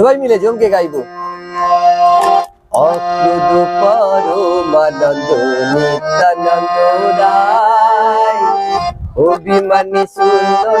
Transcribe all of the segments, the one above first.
সবাই মিলে জমকে গাইবো। অক্রুদ পরমানন্দ অভিমানী সুন্দর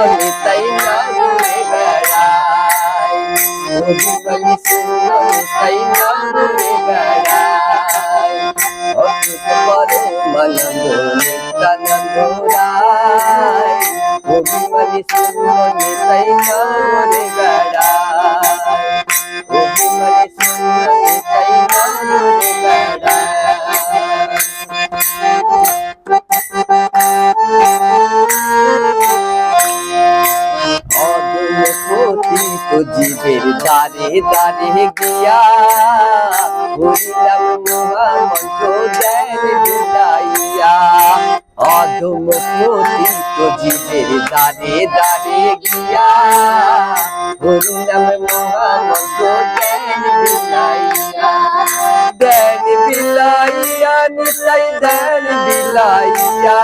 শূন্য নিতাই নগরে বেড়ায় অভিমানী শূন্য নিতাই নগরে বেড়ায় অদ্ভুত পরমানন্দ নিত্যানন্দ রায় অভিমানী শূন্য নিতাই নগরে বেড়ায় অভিমানী শূন্য নিতাই নগরে অদমপতিত জীবের দ্বারে দ্বারে গিয়া হরিনাম মহামন্ত্র দেন বিলাইয়া অদমপতিত জীবের দ্বারে দ্বারে গিয়া হরিনাম মহামন্ত্র দেন বিলাইয়া দেন বিলাইয়া নিতাই দেন বিলাইয়া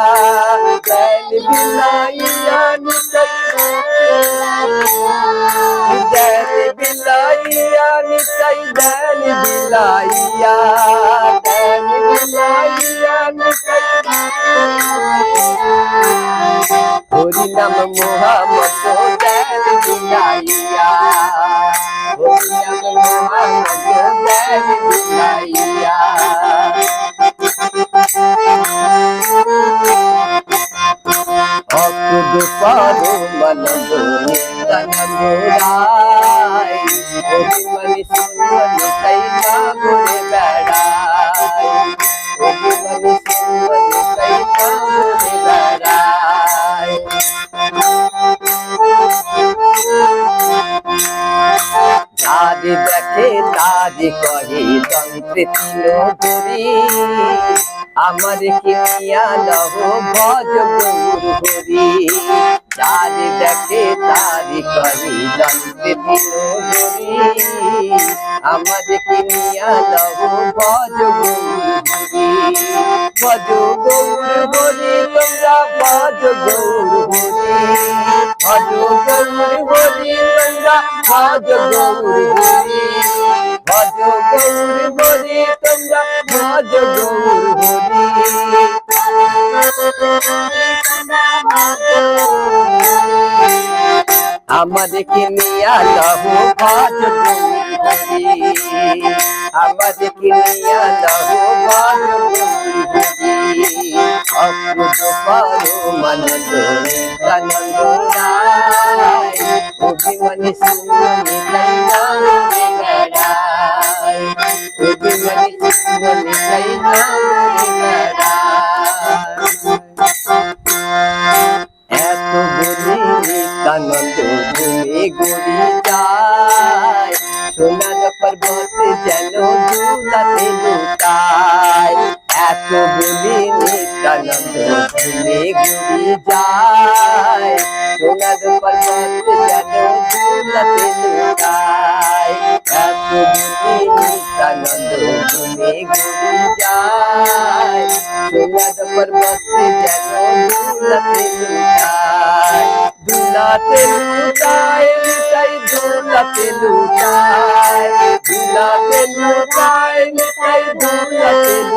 দেন বিলাইয়া নিতাই নাম মোহাম্মদ দেন বিলাইয়া হরি নাম মোহাম্মদ দেন বিলাইয়া অকুদ পারো মনন্দ নিত্যানন্দ রায় অভিমানী সুন্দর নিতাই নাগরে বেড়ায় যাদি দেখে তাদি কহে তন্ত্রে তিন ধরি। আমার কি হরি? যাদি দেখে তাদি কহে তন্ত্রে তিন ধরি। আমার কি লহ ভজ গৌর তোমরা ভজ গৌর ভজ গৌর ভজ গৌর হরি ভজ গৌর হরি তোমরা ভজ গৌর হরি আমাদেরকে নিয়ে লহ ভজ আমাদেরকে নিয়ে লহ ভজ গৌর পারো মানন্দ Nityananda Kodi mani sumani kaina lu bengala Kodi mani sumani kaina lu bengala आनंद में घुल जाए सुनग पर्वत आनंद में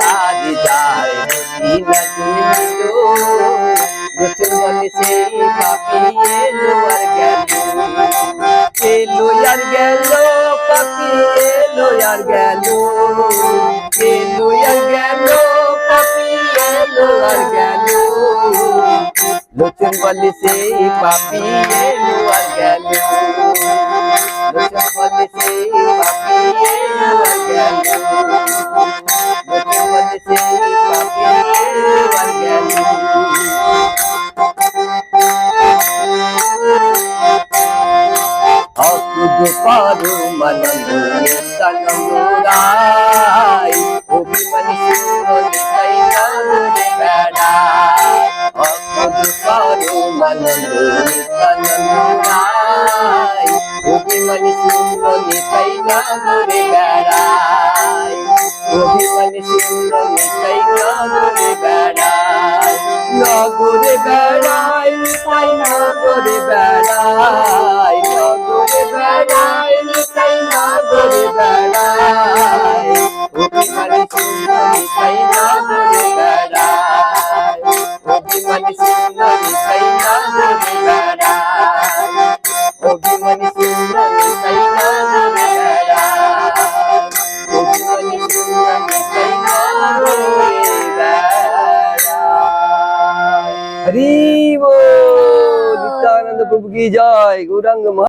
এলো আর গেল পাপি এলো আর গেল এলো আর গেল পাপি এলো আর গেল লোচন বলে সেই পাপি এলো আর গেল লোচন বলে সেই অভিমানী সুন্দরী তাই নামরে বেড়া অকুদ পারু মনন্দ তনমুরাই অভিমানী সুন্দরী তাই নামরে বেড়াই অভিমানী সুন্দরী তাই নামরে বেড়াই নগরে বেড়াই তাই নগরে বেড়াই নগরে বেড়াই প্রভু কি জয় গৌরাঙ্গ